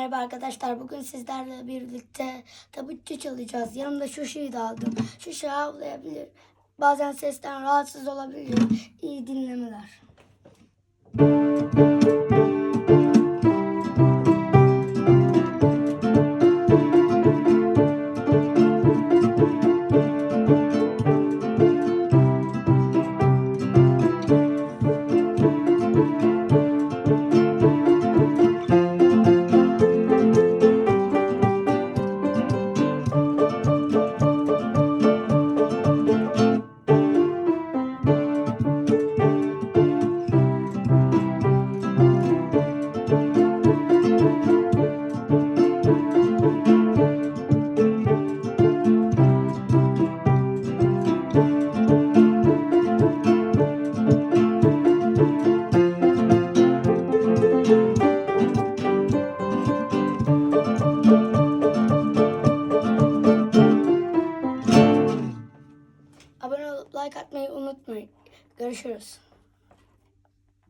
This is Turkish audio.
Merhaba arkadaşlar. Bugün sizlerle birlikte tabutçu çalacağız. Yanımda Şuşu'yu da aldım. Şuşu havlayabilir. Bazen sesten rahatsız olabilir. İyi dinlemeler. Like atmayı unutmayın. Görüşürüz.